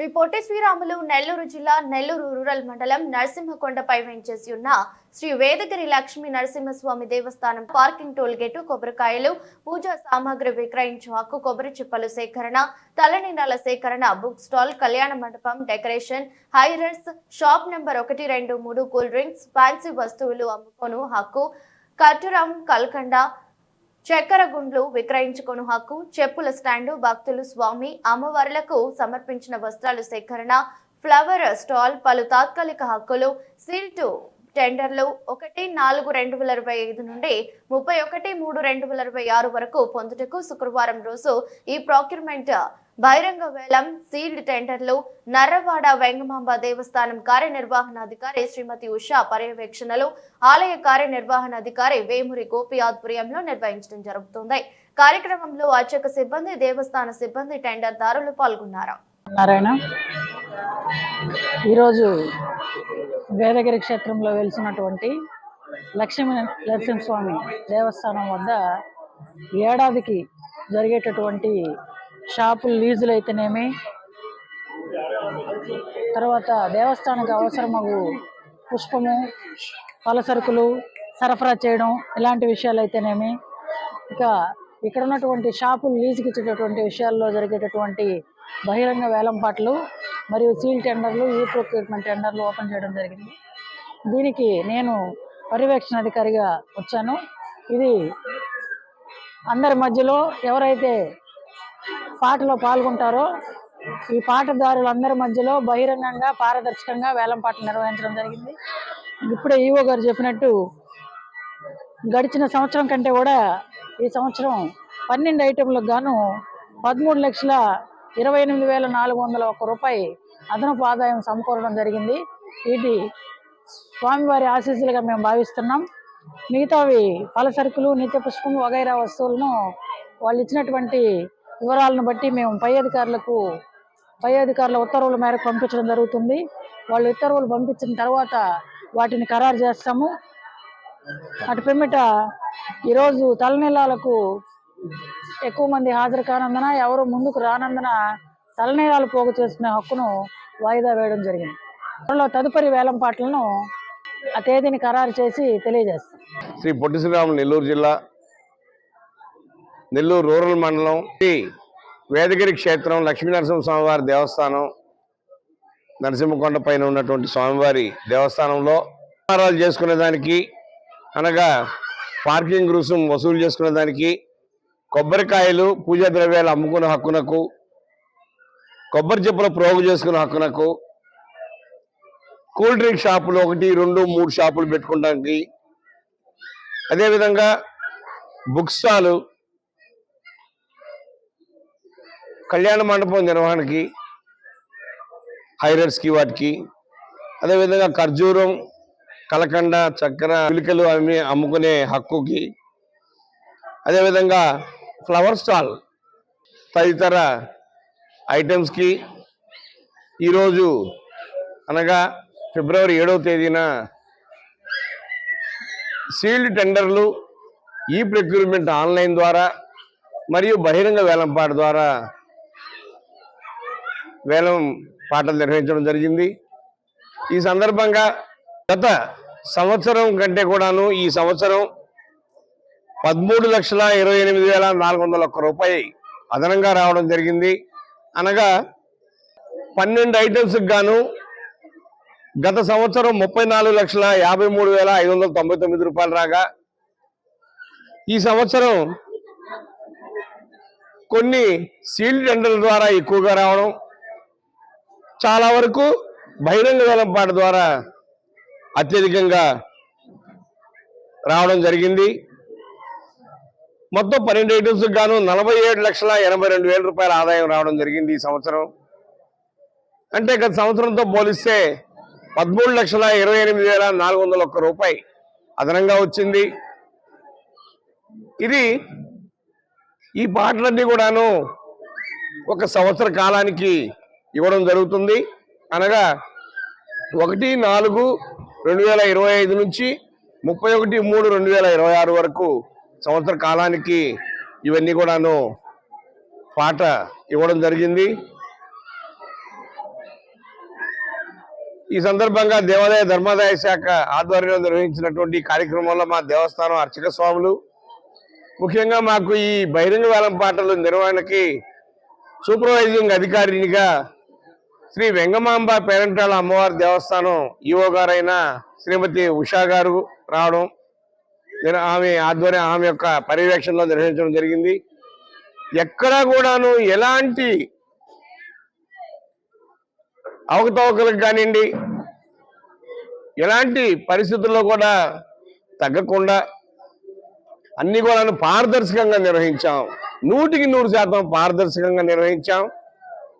శ్రీ పొట్టి శ్రీరాములు నెల్లూరు జిల్లా నెల్లూరు రూరల్ మండలం నరసింహకొండపై వెంచేసి ఉన్న శ్రీ వేదగిరి లక్ష్మీ నరసింహస్వామి దేవస్థానం పార్కింగ్ టోల్ గేటు కొబ్బరికాయలు పూజా సామాగ్రి విక్రయించు హక్కు కొబ్బరి చిప్పలు సేకరణ తలనీలాల సేకరణ బుక్ స్టాల్ కళ్యాణ మండపం డెకరేషన్ హైరస్ షాప్ నెంబర్ ఒకటి రెండు మూడు కూల్ డ్రింక్స్ ఫ్యాన్సీ వస్తువులు అమ్ముకోను హక్కు కట్టురం కల్కండ చక్కెర గుండ్లు విక్రయించుకొను హక్కు చెప్పుల స్టాండు భక్తులు స్వామి అమ్మవార్లకు సమర్పించిన వస్త్రాలు సేకరణ ఫ్లవర్ స్టాల్ పలు తాత్కాలిక హక్కులు సీల్టు టెండర్లు ఒకటి నాలుగు రెండు వేల ఇరవై ఐదు నుండి ముప్పై ఒకటి మూడు రెండు వేల ఇరవై ఆరు వరకు పొందుటకు శుక్రవారం రోజు ఈ ప్రాక్యుర్మెంట్ బహిరంగ వేలం సీల్డ్ టెండర్లు నర్రవాడ వెంగమాంబ దేవస్థానం కార్యనిర్వహణాధికారి శ్రీమతి ఉషా పర్యవేక్షణలో ఆలయ కార్యనిర్వహణాధికారి వేమురి గోపి ఆధ్వర్యంలో నిర్వహించడం జరుగుతుంది. కార్యక్రమంలో అర్చక సిబ్బంది దేవస్థాన సిబ్బంది టెండర్దారులు పాల్గొన్నారు. నారాయణ ఈరోజు వేదగిరి క్షేత్రంలో వెలిసినటువంటి లక్ష్మీ నరసింహస్వామి దేవస్థానం వద్ద ఏడాదికి జరిగేటటువంటి షాపులు లీజులు అయితేనేమి. తర్వాత దేవస్థానానికి అవసరమగు పుష్పము పలసరుకులు సరఫరా చేయడం ఇలాంటి విషయాలు అయితేనేమి. ఇక ఇక్కడ ఉన్నటువంటి షాపులు లీజుకి ఇచ్చేటటువంటి విషయాల్లో జరిగేటటువంటి బహిరంగ వేలంపాట్లు మరియు సీల్ టెండర్లు ఈ ప్రొక్యూర్మెంట్ టెండర్లు ఓపెన్ చేయడం జరిగింది. దీనికి నేను పర్యవేక్షణ అధికారిగా వచ్చాను. ఇది అందరి మధ్యలో ఎవరైతే పాటలో పాల్గొంటారో ఈ పాటదారులందరి మధ్యలో బహిరంగంగా పారదర్శకంగా వేలం పాటలు నిర్వహించడం జరిగింది. ఇప్పుడే ఈవో గారు చెప్పినట్టు గడిచిన సంవత్సరం కంటే కూడా ఈ సంవత్సరం పన్నెండు ఐటెంలకు గాను పదమూడు లక్షల ఇరవై ఎనిమిది వేల నాలుగు వందల ఒక్క రూపాయి అదనపు ఆదాయం సమకూరడం జరిగింది. వీటి స్వామివారి ఆశీస్సులుగా మేము భావిస్తున్నాం. మిగతావి పలసరుకులు నిత్య పుష్పం వగైరా వస్తువులను వాళ్ళు ఇచ్చినటువంటి వివరాలను బట్టి మేము పై అధికారులకు పై అధికారుల ఉత్తర్వుల మేరకు పంపించడం జరుగుతుంది. వాళ్ళు ఉత్తర్వులు పంపించిన తర్వాత వాటిని ఖరారు చేస్తాము. అటు పిమ్మట ఈరోజు తలనీలాలకు ఎక్కువ మంది హాజరు కానందున ఎవరు ముందుకు రానందున తలనీలాలు పోగు చేసుకునే హక్కును వాయిదా వేయడం జరిగింది. త్వరలో తదుపరి వేలంపాట్లను ఆ తేదీని ఖరారు చేసి తెలియజేస్తాం. శ్రీ పొట్టి శ్రీరాములు నెల్లూరు జిల్లా నెల్లూరు రూరల్ మండలం వేదగిరి క్షేత్రం లక్ష్మీనరసింహ స్వామివారి దేవస్థానం నరసింహకొండ పైన ఉన్నటువంటి స్వామివారి దేవస్థానంలో వ్యాపారాలు చేసుకునేదానికి అనగా పార్కింగ్ రుసుం వసూలు చేసుకునేదానికి కొబ్బరికాయలు పూజా ద్రవ్యాలు అమ్ముకునే హక్కునకు కొబ్బరి చెప్పులు ప్రోగు చేసుకునే హక్కునకు కూల్ డ్రింక్ షాపులు ఒకటి రెండు మూడు షాపులు పెట్టుకోవడానికి అదేవిధంగా బుక్ స్టాలు కళ్యాణ మండపం నిర్వహణకి హైరర్స్కి వాటికి అదేవిధంగా ఖర్జూరం కలకండ చక్కెర పిలికలు అవి అమ్ముకునే హక్కుకి అదేవిధంగా ఫ్లవర్ స్టాల్ తదితర ఐటమ్స్కి ఈరోజు అనగా ఫిబ్రవరి ఏడవ తేదీన సీల్డ్ టెండర్లు ఈ ప్రొక్యూర్మెంట్ ఆన్లైన్ ద్వారా మరియు బహిరంగ వేలంపాట ద్వారా వేలం పాటలు నిర్వహించడం జరిగింది. ఈ సందర్భంగా గత సంవత్సరం కంటే కూడాను ఈ సంవత్సరం పదమూడు లక్షల ఇరవై ఎనిమిది వేల నాలుగు వందల ఒక్క రూపాయి అదనంగా రావడం జరిగింది. అనగా పన్నెండు ఐటమ్స్కి గాను గత సంవత్సరం ముప్పై నాలుగు లక్షల యాభై మూడు వేల ఐదు వందల తొంభై తొమ్మిది రూపాయలు రాగా ఈ సంవత్సరం కొన్ని సీల్డ్ టెండర్ల ద్వారా ఎక్కువగా రావడం చాలా వరకు బహిరంగ వేలంపాట ద్వారా అత్యధికంగా రావడం జరిగింది. మొత్తం పన్నెండు ఐటమ్స్ గాను నలభై ఏడు లక్షల ఎనభై రెండు వేల రూపాయల ఆదాయం రావడం జరిగింది ఈ సంవత్సరం. అంటే గత సంవత్సరంతో పోలిస్తే పదమూడు లక్షల ఇరవై ఎనిమిది వేల నాలుగు వందల ఒక్క రూపాయి అదనంగా వచ్చింది. ఇది ఈ పాటలన్నీ కూడాను ఒక సంవత్సర కాలానికి ఇవ్వడం జరుగుతుంది. అనగా ఒకటి నాలుగు రెండు వేల ఇరవై ఐదు నుంచి ముప్పై ఒకటి మూడు రెండు వేల ఇరవై ఆరు వరకు సంవత్సర కాలానికి ఇవన్నీ కూడాను పాట ఇవ్వడం జరిగింది. ఈ సందర్భంగా దేవాదాయ ధర్మాదాయ శాఖ ఆధ్వర్యంలో నిర్వహించినటువంటి కార్యక్రమంలో మా దేవస్థానం అర్చక స్వాములు ముఖ్యంగా మాకు ఈ బహిరంగ వేలం పాటల నిర్వహణకి సూపర్వైజింగ్ అధికారినిగా శ్రీ వెంగమాంబ పేరంటాల అమ్మవారి దేవస్థానం ఈఓ గారైన శ్రీమతి ఉషా గారు రావడం ఆమె ఆధ్వర్యం ఆమె యొక్క పర్యవేక్షణలో నిర్వహించడం జరిగింది. ఎక్కడా కూడాను ఎలాంటి అవకతవకలకు కానివ్వండి ఎలాంటి పరిస్థితుల్లో కూడా తగ్గకుండా అన్ని కూడా పారదర్శకంగా నిర్వహించాం. నూటికి నూరు శాతం పారదర్శకంగా నిర్వహించాం.